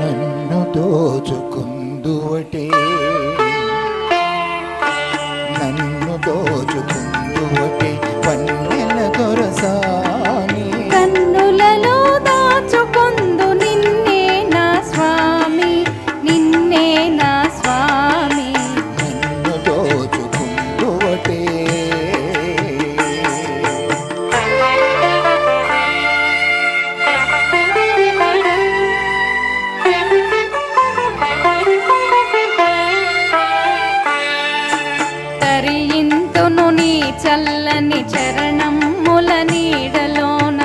నన్ను దోచుకుందువటే. నన్ను దోచుకుందువటే. చల్లని చరణముల నీడలోన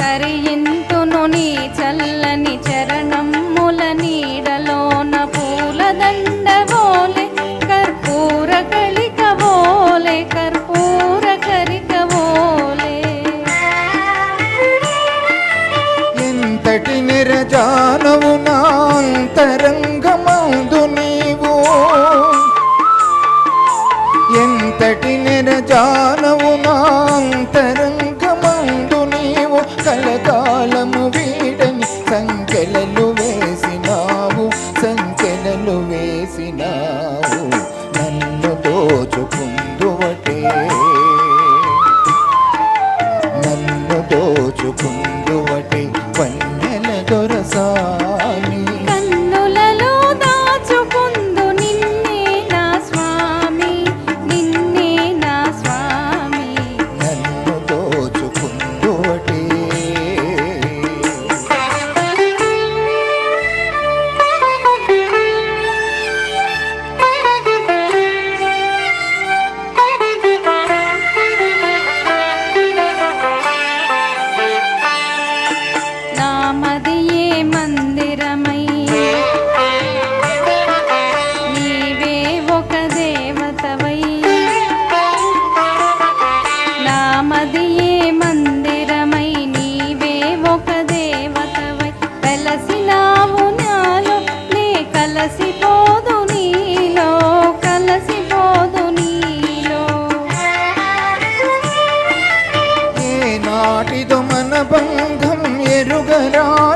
కరియింతును నీ చల్లని చరణముల నీడలోన పూలదండ వోలే కర్పూర కలిక వోలే కర్పూర కలిక వోలే ఎంతటి నిరజానవు నాంతరంగమందు అంతటి నిరజాలవు నాంతరంగమందు నీవు కలకాలము వీడని సంకెలలు వేసినావు సంకెలలు వేసినావు. నన్ను దోచుకుందువటే. నన్ను దోచుకుందువటి నామదియే మందిరమై నీవే ఒక దేవతవై నామదియే మందిరమై నీవే ఒక దేవతవై. వెలసినావు నాలో నే కలసిపోదు నీలో కలసిపోదు నీలో. ఏ నాటిదో మన బంధం ఎరుగరాని